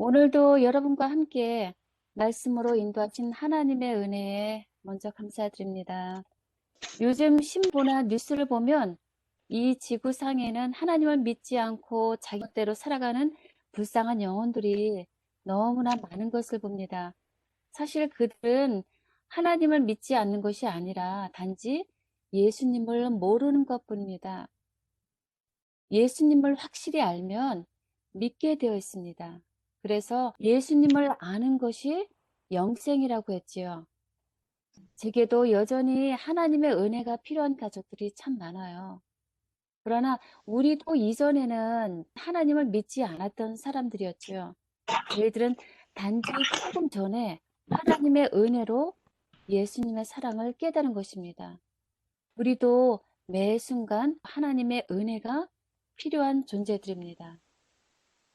오늘도 여러분과 함께 말씀으로 인도하신 하나님의 은혜에 먼저 감사드립니다. 요즘 신보나 뉴스를 보면 이 지구상에는 하나님을 믿지 않고 자기대로 살아가는 불쌍한 영혼들이 너무나 많은 것을 봅니다. 사실 그들은 하나님을 믿지 않는 것이 아니라 단지 예수님을 모르는 것 뿐입니다. 예수님을 확실히 알면 믿게 되어 있습니다. 그래서 예수님을 아는 것이 영생이라고 했지요. 제게도 여전히 하나님의 은혜가 필요한 가족들이 참 많아요. 그러나 우리도 이전에는 하나님을 믿지 않았던 사람들이었지요. 저희들은 단지 조금 전에 하나님의 은혜로 예수님의 사랑을 깨달은 것입니다. 우리도 매 순간 하나님의 은혜가 필요한 존재들입니다.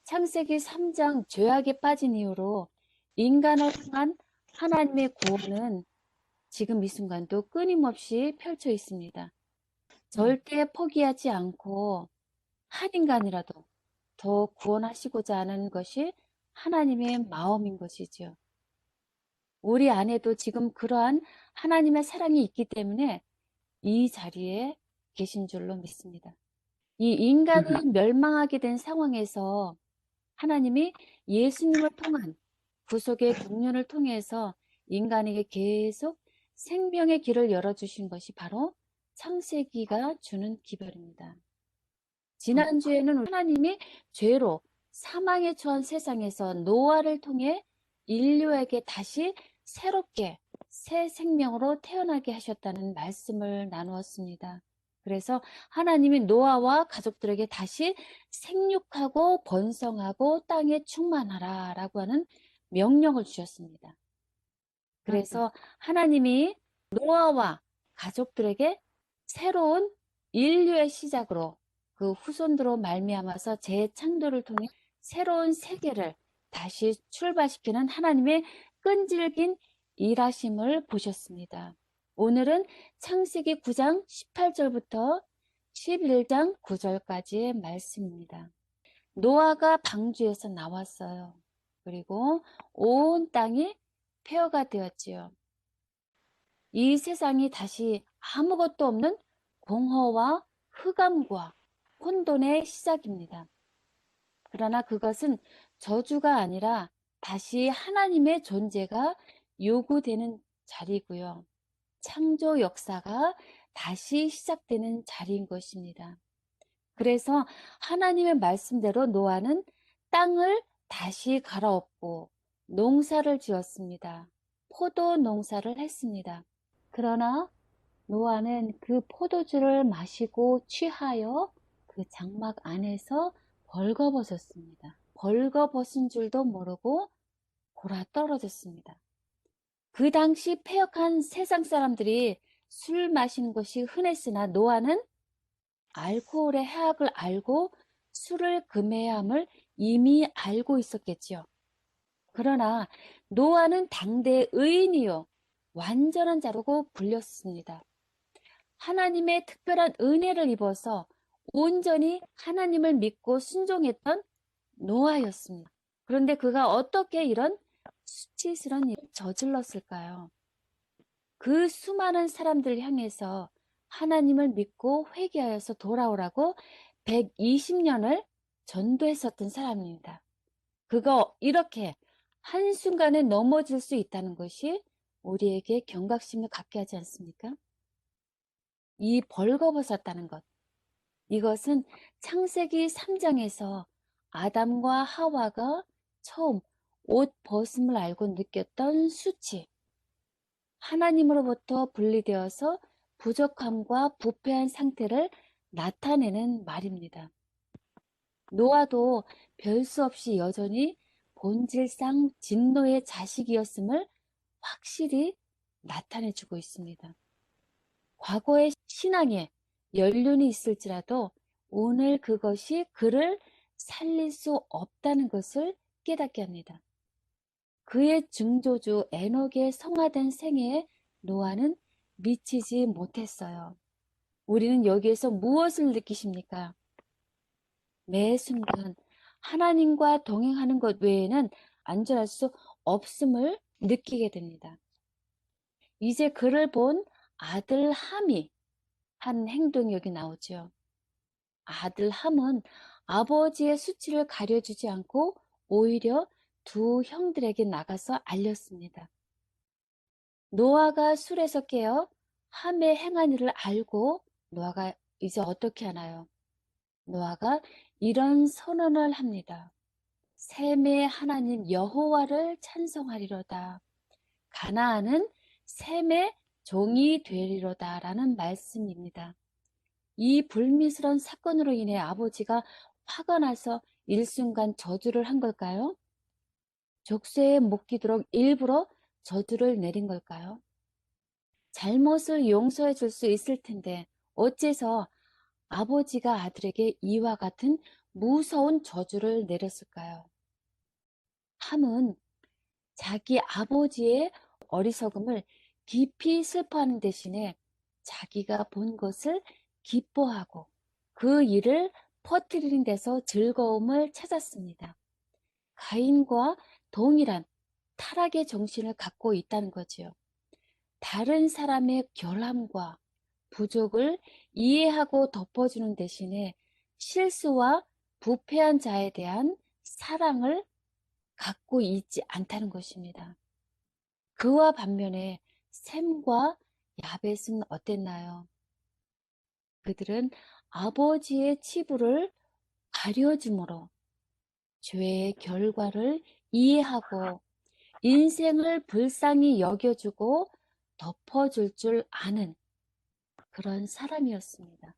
창세기 3장 죄악에 빠진 이후로 인간을 향한 하나님의 구원은 지금 이 순간도 끊임없이 펼쳐 있습니다. 절대 포기하지 않고 한 인간이라도 더 구원하시고자 하는 것이 하나님의 마음인 것이죠. 우리 안에도 지금 그러한 하나님의 사랑이 있기 때문에 이 자리에 계신 줄로 믿습니다. 이 인간이 멸망하게 된 상황에서 하나님이 예수님을 통한 구속의 공륜을 통해서 인간에게 계속 생명의 길을 열어주신 것이 바로 창세기가 주는 기별입니다. 지난주에는 하나님이 죄로 사망에 처한 세상에서 노아를 통해 인류에게 다시 새롭게 새 생명으로 태어나게 하셨다는 말씀을 나누었습니다. 그래서 하나님이 노아와 가족들에게 다시 생육하고 번성하고 땅에 충만하라 라고 하는 명령을 주셨습니다. 그래서 하나님이 노아와 가족들에게 새로운 인류의 시작으로 그 후손들로 말미암아서 재창조를 통해 새로운 세계를 다시 출발시키는 하나님의 끈질긴 일하심을 보셨습니다. 오늘은 창세기 9장 18절부터 11장 9절까지의 말씀입니다. 노아가 방주에서 나왔어요. 그리고 온 땅이 폐허가 되었지요. 이 세상이 다시 아무것도 없는 공허와 흑암과 혼돈의 시작입니다. 그러나 그것은 저주가 아니라 다시 하나님의 존재가 요구되는 자리고요. 창조 역사가 다시 시작되는 자리인 것입니다. 그래서 하나님의 말씀대로 노아는 땅을 다시 갈아엎고 농사를 지었습니다. 포도 농사를 했습니다. 그러나 노아는 그 포도주를 마시고 취하여 그 장막 안에서 벌거벗었습니다. 벌거벗은 줄도 모르고 골아 떨어졌습니다. 그 당시 폐역한 세상 사람들이 술 마시는 것이 흔했으나 노아는 알코올의 해악을 알고 술을 금해야 함을 이미 알고 있었겠지요. 그러나 노아는 당대 의인이요 완전한 자라고 불렸습니다. 하나님의 특별한 은혜를 입어서 온전히 하나님을 믿고 순종했던 노아였습니다. 그런데 그가 어떻게 이런 수치스러운 일을 저질렀을까요? 그 수많은 사람들을 향해서 하나님을 믿고 회개하여서 돌아오라고 120년을 전도했었던 사람입니다. 그가 이렇게 한순간에 넘어질 수 있다는 것이 우리에게 경각심을 갖게 하지 않습니까? 이 벌거벗었다는 것. 이것은 창세기 3장에서 아담과 하와가 처음 옷 벗음을 알고 느꼈던 수치. 하나님으로부터 분리되어서 부족함과 부패한 상태를 나타내는 말입니다. 노아도 별 수 없이 여전히 본질상 진노의 자식이었음을 확실히 나타내주고 있습니다. 과거의 신앙에 연륜이 있을지라도 오늘 그것이 그를 살릴 수 없다는 것을 깨닫게 합니다. 그의 증조주 에녹의 성화된 생애에 노아는 미치지 못했어요. 우리는 여기에서 무엇을 느끼십니까? 매 순간 하나님과 동행하는 것 외에는 안전할 수 없음을 느끼게 됩니다. 이제 그를 본 아들 함이 한 행동이 여기 나오죠. 아들 함은 아버지의 수치를 가려주지 않고 오히려 두 형들에게 나가서 알렸습니다. 노아가 술에서 깨어 함의 행한 일을 알고 노아가 이제 어떻게 하나요? 노아가 이런 선언을 합니다. 셈의 하나님 여호와를 찬송하리로다. 가나안은 셈의 종이 되리로다 라는 말씀입니다. 이 불미스러운 사건으로 인해 아버지가 화가 나서 일순간 저주를 한 걸까요? 족쇄에 묶이도록 일부러 저주를 내린 걸까요? 잘못을 용서해 줄 수 있을 텐데 어째서 아버지가 아들에게 이와 같은 무서운 저주를 내렸을까요? 함은 자기 아버지의 어리석음을 깊이 슬퍼하는 대신에 자기가 본 것을 기뻐하고 그 일을 퍼뜨리는 데서 즐거움을 찾았습니다. 가인과 동일한 타락의 정신을 갖고 있다는 거지요. 다른 사람의 결함과 부족을 이해하고 덮어주는 대신에 실수와 부패한 자에 대한 사랑을 갖고 있지 않다는 것입니다. 그와 반면에 샘과 야벳은 어땠나요? 그들은 아버지의 치부를 가려줌으로 죄의 결과를 이해하고 인생을 불쌍히 여겨주고 덮어줄 줄 아는 그런 사람이었습니다.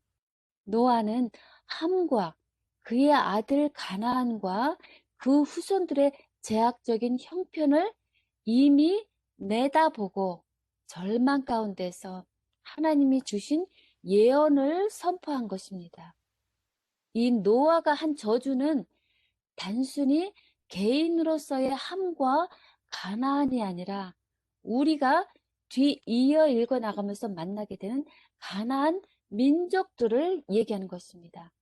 노아는 함과 그의 아들 가나안과 그 후손들의 제약적인 형편을 이미 내다보고 절망 가운데서 하나님이 주신 예언을 선포한 것입니다. 이 노아가 한 저주는 단순히 개인으로서의 함과 가나안이 아니라 우리가 뒤 이어 읽어 나가면서 만나게 되는 가나안 민족들을 얘기하는 것입니다.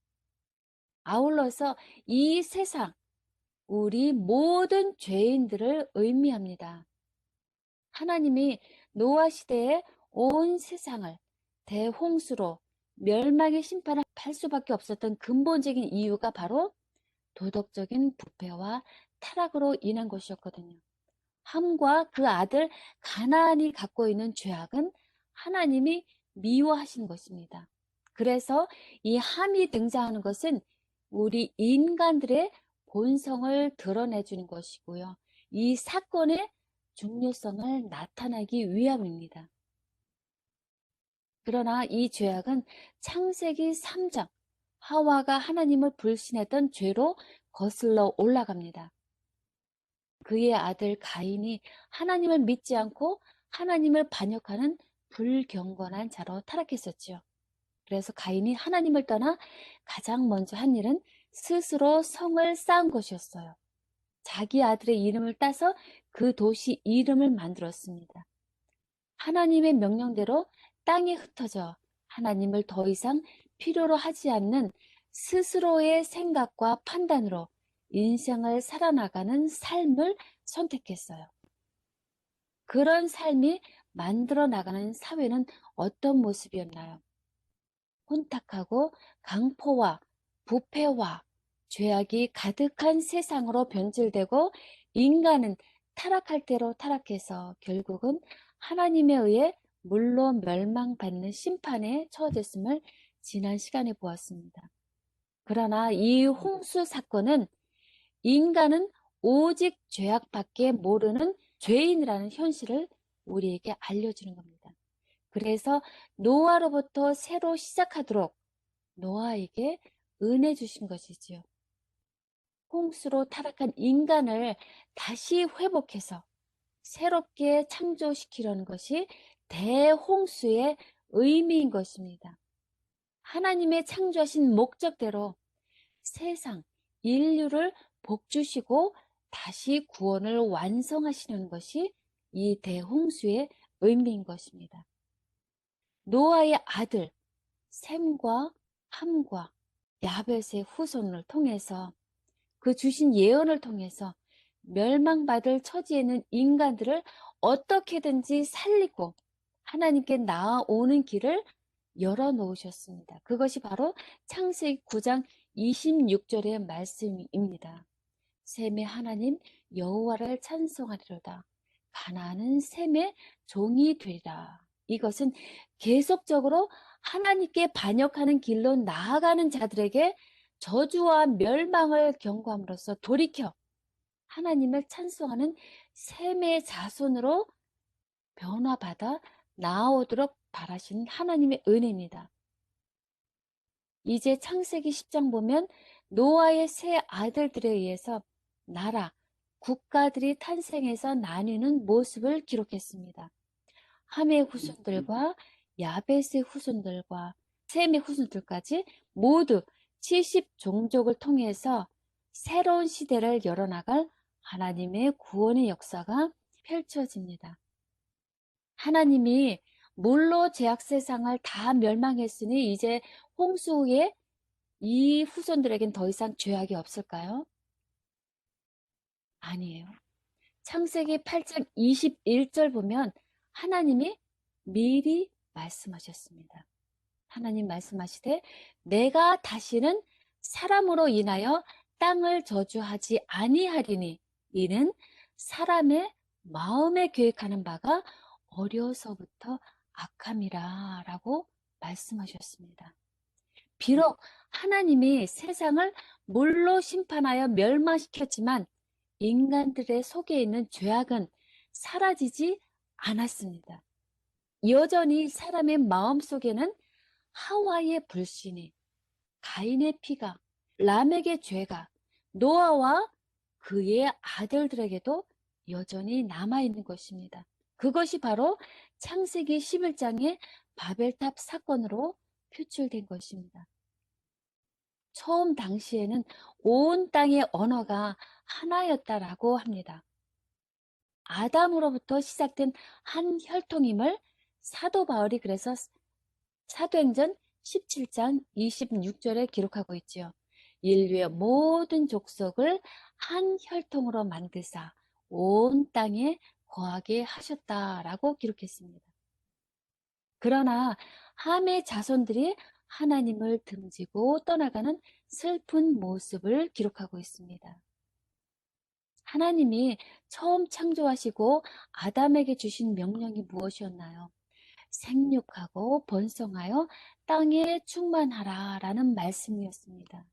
아울러서 이 세상, 우리 모든 죄인들을 의미합니다. 하나님이 노아 시대에 온 세상을 대홍수로 멸망의 심판을 팔 수밖에 없었던 근본적인 이유가 바로 도덕적인 부패와 타락으로 인한 것이었거든요. 함과 그 아들 가나안이 갖고 있는 죄악은 하나님이 미워하신 것입니다. 그래서 이 함이 등장하는 것은 우리 인간들의 본성을 드러내주는 것이고요. 이 사건의 중요성을 나타내기 위함입니다. 그러나 이 죄악은 창세기 3장 하와가 하나님을 불신했던 죄로 거슬러 올라갑니다. 그의 아들 가인이 하나님을 믿지 않고 하나님을 반역하는 불경건한 자로 타락했었지요. 그래서 가인이 하나님을 떠나 가장 먼저 한 일은 스스로 성을 쌓은 것이었어요. 자기 아들의 이름을 따서 그 도시 이름을 만들었습니다. 하나님의 명령대로 땅에 흩어져 하나님을 더 이상 필요로 하지 않는 스스로의 생각과 판단으로 인생을 살아나가는 삶을 선택했어요. 그런 삶이 만들어 나가는 사회는 어떤 모습이었나요? 혼탁하고 강포와 부패와 죄악이 가득한 세상으로 변질되고 인간은 타락할 대로 타락해서 결국은 하나님에 의해 물로 멸망받는 심판에 처해졌음을 지난 시간에 보았습니다. 그러나 이 홍수 사건은 인간은 오직 죄악밖에 모르는 죄인이라는 현실을 우리에게 알려주는 겁니다. 그래서 노아로부터 새로 시작하도록 노아에게 은혜 주신 것이지요. 홍수로 타락한 인간을 다시 회복해서 새롭게 창조시키려는 것이 대홍수의 의미인 것입니다. 하나님의 창조하신 목적대로 세상, 인류를 복주시고 다시 구원을 완성하시는 것이 이 대홍수의 의미인 것입니다. 노아의 아들 샘과 함과 야벳의 후손을 통해서 그 주신 예언을 통해서 멸망받을 처지에 있는 인간들을 어떻게든지 살리고 하나님께 나아오는 길을 열어 놓으셨습니다. 그것이 바로 창세기 9장 26절의 말씀입니다. 셈의 하나님 여호와를 찬송하리로다. 가나안은 셈의 종이 되리라. 이것은 계속적으로 하나님께 반역하는 길로 나아가는 자들에게 저주와 멸망을 경고함으로써 돌이켜 하나님을 찬송하는 셈의 자손으로 변화받아 나오도록 바라시는 하나님의 은혜입니다. 이제 창세기 10장 보면 노아의 세 아들들에 의해서 나라, 국가들이 탄생해서 나뉘는 모습을 기록했습니다. 함의 후손들과 야벳의 후손들과 셈의 후손들까지 모두 70종족을 통해서 새로운 시대를 열어나갈 하나님의 구원의 역사가 펼쳐집니다. 하나님이 물로 제약 세상을 다 멸망했으니 이제 홍수 후에 이 후손들에겐 더 이상 죄악이 없을까요? 아니에요. 창세기 8장 21절 보면 하나님이 미리 말씀하셨습니다. 하나님 말씀하시되 내가 다시는 사람으로 인하여 땅을 저주하지 아니하리니 이는 사람의 마음에 계획하는 바가 어려서부터 악함이라 라고 말씀하셨습니다. 비록 하나님이 세상을 물로 심판하여 멸망시켰지만 인간들의 속에 있는 죄악은 사라지지 않았습니다. 여전히 사람의 마음 속에는 하와의 불신이, 가인의 피가, 람에게 죄가, 노아와 그의 아들들에게도 여전히 남아있는 것입니다. 그것이 바로 창세기 11장의 바벨탑 사건으로 표출된 것입니다. 처음 당시에는 온 땅의 언어가 하나였다라고 합니다. 아담으로부터 시작된 한 혈통임을 사도 바울이 그래서 사도행전 17장 26절에 기록하고 있지요. 인류의 모든 족속을 한 혈통으로 만드사 온 땅에 거하게 하셨다라고 기록했습니다. 그러나 함의 자손들이 하나님을 등지고 떠나가는 슬픈 모습을 기록하고 있습니다. 하나님이 처음 창조하시고 아담에게 주신 명령이 무엇이었나요? 생육하고 번성하여 땅에 충만하라 라는 말씀이었습니다.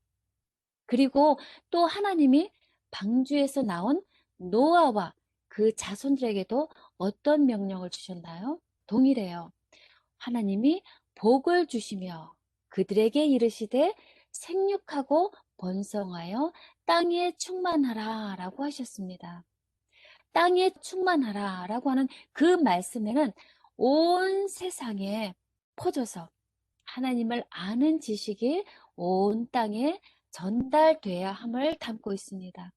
그리고 또 하나님이 방주에서 나온 노아와 그 자손들에게도 어떤 명령을 주셨나요? 동일해요. 하나님이 복을 주시며 그들에게 이르시되 생육하고 번성하여 땅에 충만하라 라고 하셨습니다. 땅에 충만하라 라고 하는 그 말씀에는 온 세상에 퍼져서 하나님을 아는 지식이 온 땅에 전달돼야 함을 담고 있습니다.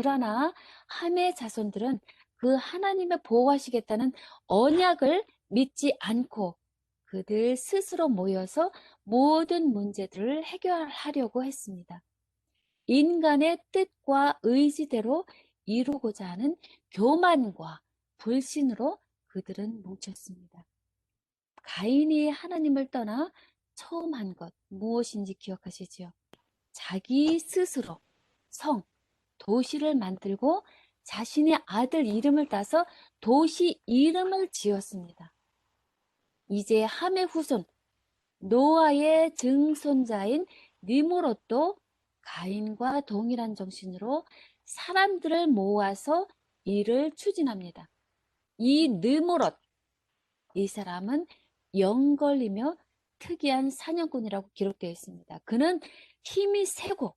그러나 함의 자손들은 그 하나님의 보호하시겠다는 언약을 믿지 않고 그들 스스로 모여서 모든 문제들을 해결하려고 했습니다. 인간의 뜻과 의지대로 이루고자 하는 교만과 불신으로 그들은 뭉쳤습니다. 가인이 하나님을 떠나 처음 한 것 무엇인지 기억하시지요? 자기 스스로 성, 도시를 만들고 자신의 아들 이름을 따서 도시 이름을 지었습니다. 이제 함의 후손 노아의 증손자인 니무롯도 가인과 동일한 정신으로 사람들을 모아서 일을 추진합니다. 이 느무롯 이 사람은 영걸리며 특이한 사냥꾼이라고 기록되어 있습니다. 그는 힘이 세고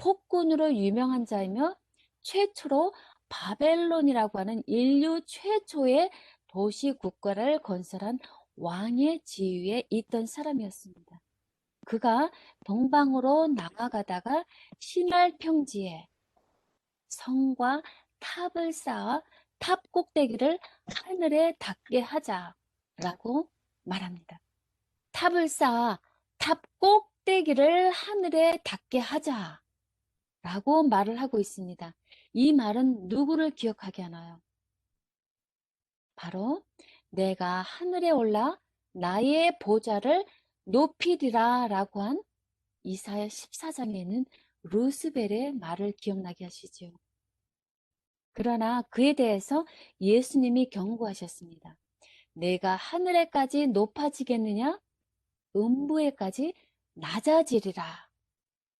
폭군으로 유명한 자이며 최초로 바벨론이라고 하는 인류 최초의 도시 국가를 건설한 왕의 지위에 있던 사람이었습니다. 그가 동방으로 나아가다가 신할 평지에 성과 탑을 쌓아 탑 꼭대기를 하늘에 닿게 하자라고 말합니다. 탑을 쌓아 탑 꼭대기를 하늘에 닿게 하자. 라고 말을 하고 있습니다. 이 말은 누구를 기억하게 하나요? 바로 내가 하늘에 올라 나의 보좌를 높이리라 라고 한 이사야 14장에는 루스벨의 말을 기억나게 하시죠. 그러나 그에 대해서 예수님이 경고하셨습니다. 내가 하늘에까지 높아지겠느냐? 음부에까지 낮아지리라.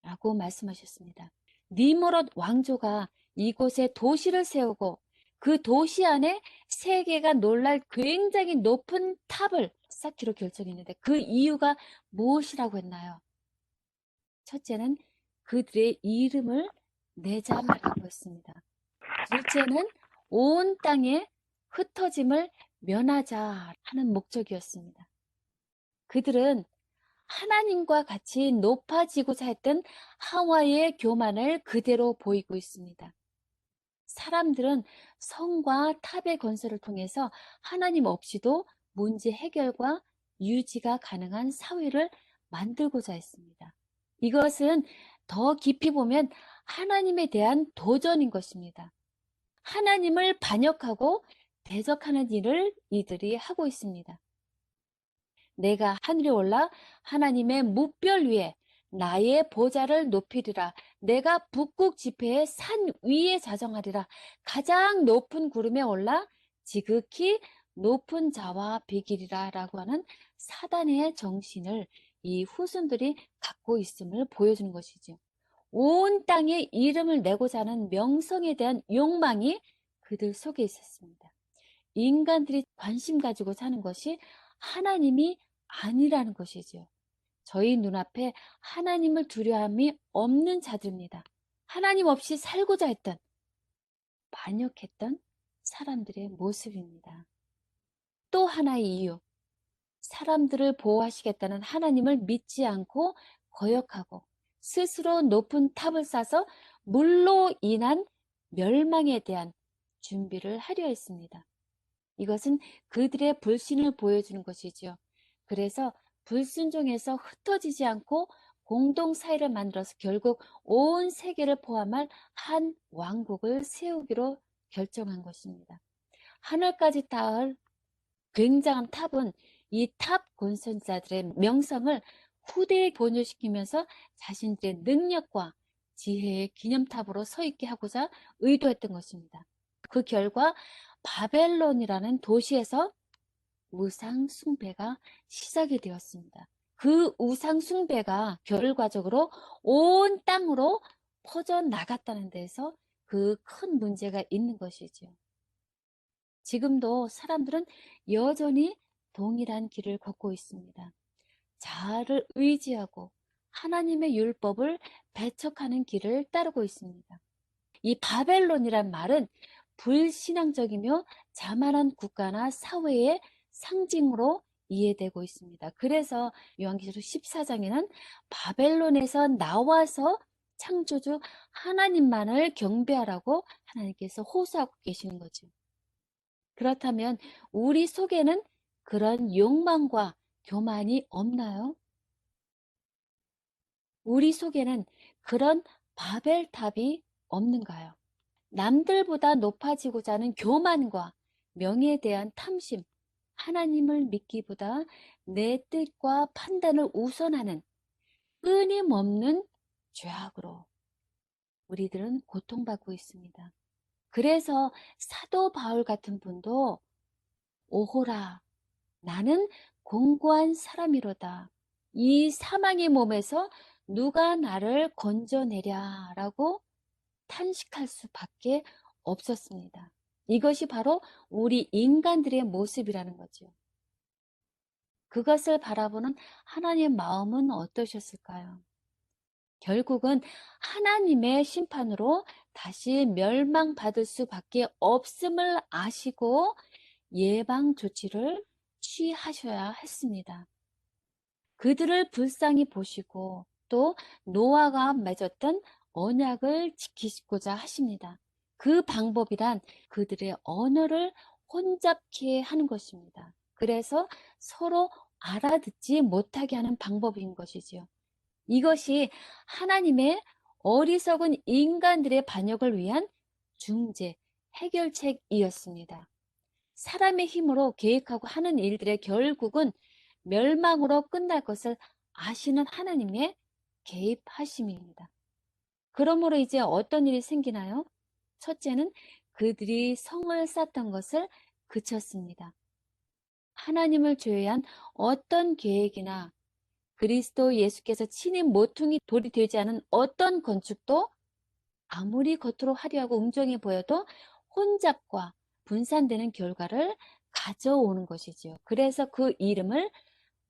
라고 말씀하셨습니다. 니모롯 왕조가 이곳에 도시를 세우고 그 도시 안에 세계가 놀랄 굉장히 높은 탑을 쌓기로 결정했는데 그 이유가 무엇이라고 했나요? 첫째는 그들의 이름을 내자라고 했습니다. 둘째는 온 땅에 흩어짐을 면하자 하는 목적이었습니다. 그들은 하나님과 같이 높아지고자 했던 하와의 교만을 그대로 보이고 있습니다. 사람들은 성과 탑의 건설을 통해서 하나님 없이도 문제 해결과 유지가 가능한 사회를 만들고자 했습니다. 이것은 더 깊이 보면 하나님에 대한 도전인 것입니다. 하나님을 반역하고 대적하는 일을 이들이 하고 있습니다. 내가 하늘에 올라 하나님의 무별 위에 나의 보좌를 높이리라. 내가 북극 지폐의 산 위에 자정하리라. 가장 높은 구름에 올라 지극히 높은 자와 비길이라 라고 하는 사단의 정신을 이 후손들이 갖고 있음을 보여주는 것이죠. 온 땅에 이름을 내고자 하는 명성에 대한 욕망이 그들 속에 있었습니다. 인간들이 관심 가지고 사는 것이 하나님이 아니라는 것이죠. 저희 눈앞에 하나님을 두려움이 없는 자들입니다. 하나님 없이 살고자 했던, 반역했던 사람들의 모습입니다. 또 하나의 이유, 사람들을 보호하시겠다는 하나님을 믿지 않고 거역하고 스스로 높은 탑을 쌓아서 물로 인한 멸망에 대한 준비를 하려 했습니다. 이것은 그들의 불신을 보여주는 것이지요. 그래서 불순종에서 흩어지지 않고 공동 사회를 만들어서 결국 온 세계를 포함할 한 왕국을 세우기로 결정한 것입니다. 하늘까지 닿을 굉장한 탑은 이 탑 권선자들의 명성을 후대에 본유시키면서 자신들의 능력과 지혜의 기념탑으로 서 있게 하고자 의도했던 것입니다. 그 결과 바벨론이라는 도시에서 우상 숭배가 시작이 되었습니다. 그 우상 숭배가 결과적으로 온 땅으로 퍼져 나갔다는 데서 그 큰 문제가 있는 것이죠. 지금도 사람들은 여전히 동일한 길을 걷고 있습니다. 자아를 의지하고 하나님의 율법을 배척하는 길을 따르고 있습니다. 이 바벨론이란 말은 불신앙적이며 자만한 국가나 사회의 상징으로 이해되고 있습니다. 그래서 요한계시록 14장에는 바벨론에서 나와서 창조주 하나님만을 경배하라고 하나님께서 호소하고 계시는 거죠. 그렇다면 우리 속에는 그런 욕망과 교만이 없나요? 우리 속에는 그런 바벨탑이 없는가요? 남들보다 높아지고자 하는 교만과 명예에 대한 탐심, 하나님을 믿기보다 내 뜻과 판단을 우선하는 끊임없는 죄악으로 우리들은 고통받고 있습니다. 그래서 사도 바울 같은 분도 오호라 나는 공고한 사람이로다. 이 사망의 몸에서 누가 나를 건져내랴 라고 탄식할 수밖에 없었습니다. 이것이 바로 우리 인간들의 모습이라는 거죠. 그것을 바라보는 하나님의 마음은 어떠셨을까요? 결국은 하나님의 심판으로 다시 멸망받을 수밖에 없음을 아시고 예방 조치를 취하셔야 했습니다. 그들을 불쌍히 보시고 또 노아가 맺었던 언약을 지키고자 하십니다. 그 방법이란 그들의 언어를 혼잡케 하는 것입니다. 그래서 서로 알아듣지 못하게 하는 방법인 것이지요. 이것이 하나님의 어리석은 인간들의 반역을 위한 중재, 해결책이었습니다. 사람의 힘으로 계획하고 하는 일들의 결국은 멸망으로 끝날 것을 아시는 하나님의 개입하심입니다. 그러므로 이제 어떤 일이 생기나요? 첫째는 그들이 성을 쌓던 것을 그쳤습니다. 하나님을 제외한 어떤 계획이나 그리스도 예수께서 친히 모퉁이 돌이 되지 않은 어떤 건축도 아무리 겉으로 화려하고 웅장해 보여도 혼잡과 분산되는 결과를 가져오는 것이지요. 그래서 그 이름을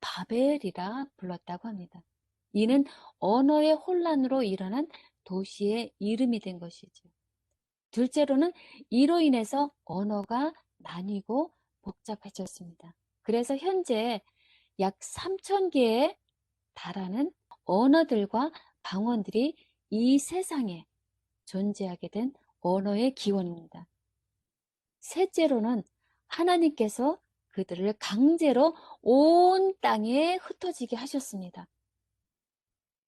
바벨이라 불렀다고 합니다. 이는 언어의 혼란으로 일어난 도시의 이름이 된 것이죠. 둘째로는 이로 인해서 언어가 나뉘고 복잡해졌습니다. 그래서 현재 약 3,000개의 달하는 언어들과 방언들이 이 세상에 존재하게 된 언어의 기원입니다. 셋째로는 하나님께서 그들을 강제로 온 땅에 흩어지게 하셨습니다.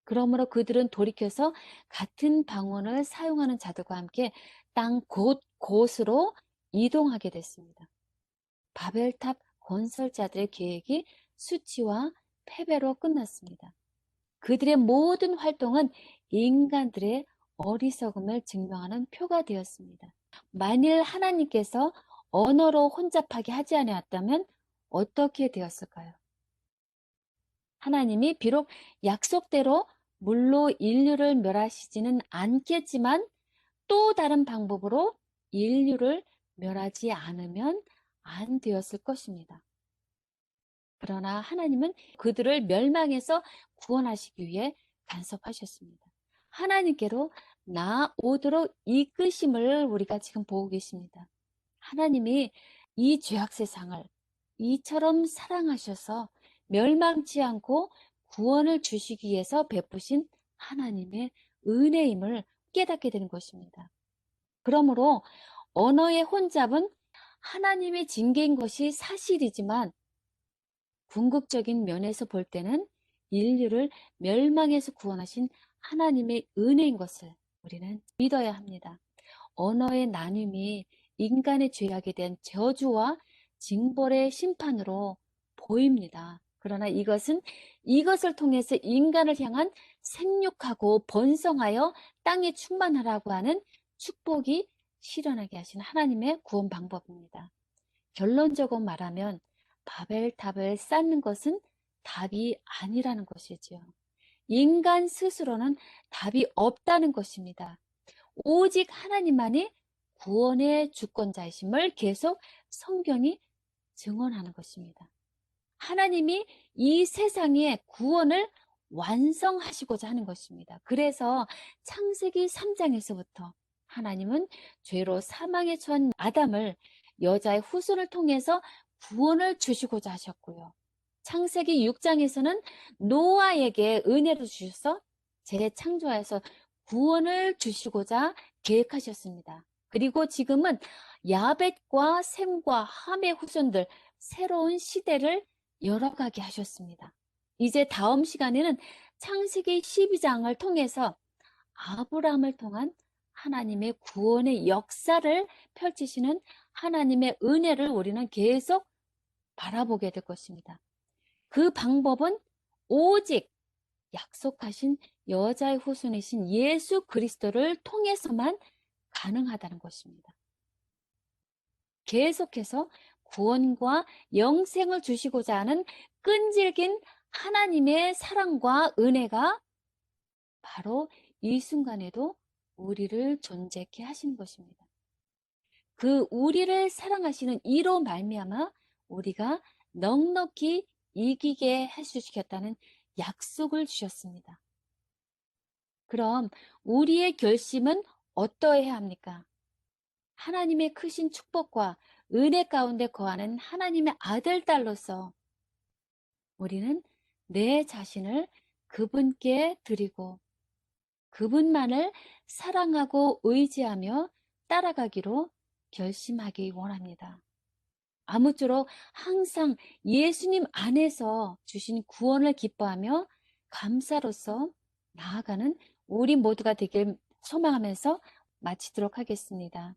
그러므로 그들은 돌이켜서 같은 방언을 사용하는 자들과 함께 땅 곳곳으로 이동하게 됐습니다. 바벨탑 건설자들의 계획이 수치와 패배로 끝났습니다. 그들의 모든 활동은 인간들의 어리석음을 증명하는 표가 되었습니다. 만일 하나님께서 언어로 혼잡하게 하지 않았다면 어떻게 되었을까요? 하나님이 비록 약속대로 물로 인류를 멸하시지는 않겠지만 또 다른 방법으로 인류를 멸하지 않으면 안 되었을 것입니다. 그러나 하나님은 그들을 멸망해서 구원하시기 위해 간섭하셨습니다. 하나님께로 나오도록 이끄심을 우리가 지금 보고 계십니다. 하나님이 이 죄악 세상을 이처럼 사랑하셔서 멸망치 않고 구원을 주시기 위해서 베푸신 하나님의 은혜임을 깨닫게 되는 것입니다. 그러므로 언어의 혼잡은 하나님의 징계인 것이 사실이지만 궁극적인 면에서 볼 때는 인류를 멸망에서 구원하신 하나님의 은혜인 것을 우리는 믿어야 합니다. 언어의 나눔이 인간의 죄악에 대한 저주와 징벌의 심판으로 보입니다. 그러나 이것은 이것을 통해서 인간을 향한 생육하고 번성하여 땅에 충만하라고 하는 축복이 실현하게 하신 하나님의 구원 방법입니다. 결론적으로 말하면 바벨탑을 쌓는 것은 답이 아니라는 것이지요. 인간 스스로는 답이 없다는 것입니다. 오직 하나님만이 구원의 주권자이심을 계속 성경이 증언하는 것입니다. 하나님이 이 세상의 구원을 완성하시고자 하는 것입니다. 그래서 창세기 3장에서부터 하나님은 죄로 사망에 처한 아담을 여자의 후손을 통해서 구원을 주시고자 하셨고요. 창세기 6장에서는 노아에게 은혜를 주셔서 재창조하여서 구원을 주시고자 계획하셨습니다. 그리고 지금은 야벳과 셈과 함의 후손들 새로운 시대를 열어가게 하셨습니다. 이제 다음 시간에는 창세기 12장을 통해서 아브라함을 통한 하나님의 구원의 역사를 펼치시는 하나님의 은혜를 우리는 계속 바라보게 될 것입니다. 그 방법은 오직 약속하신 여자의 후손이신 예수 그리스도를 통해서만 가능하다는 것입니다. 계속해서 구원과 영생을 주시고자 하는 끈질긴 하나님의 사랑과 은혜가 바로 이 순간에도 우리를 존재케 하신 것입니다. 그 우리를 사랑하시는 이로 말미암아 우리가 넉넉히 이기게 해주시겠다는 약속을 주셨습니다. 그럼 우리의 결심은 어떠해야 합니까? 하나님의 크신 축복과 은혜 가운데 거하는 하나님의 아들, 딸로서 우리는 내 자신을 그분께 드리고 그분만을 사랑하고 의지하며 따라가기로 결심하기 원합니다. 아무쪼록 항상 예수님 안에서 주신 구원을 기뻐하며 감사로서 나아가는 우리 모두가 되길 소망하면서 마치도록 하겠습니다.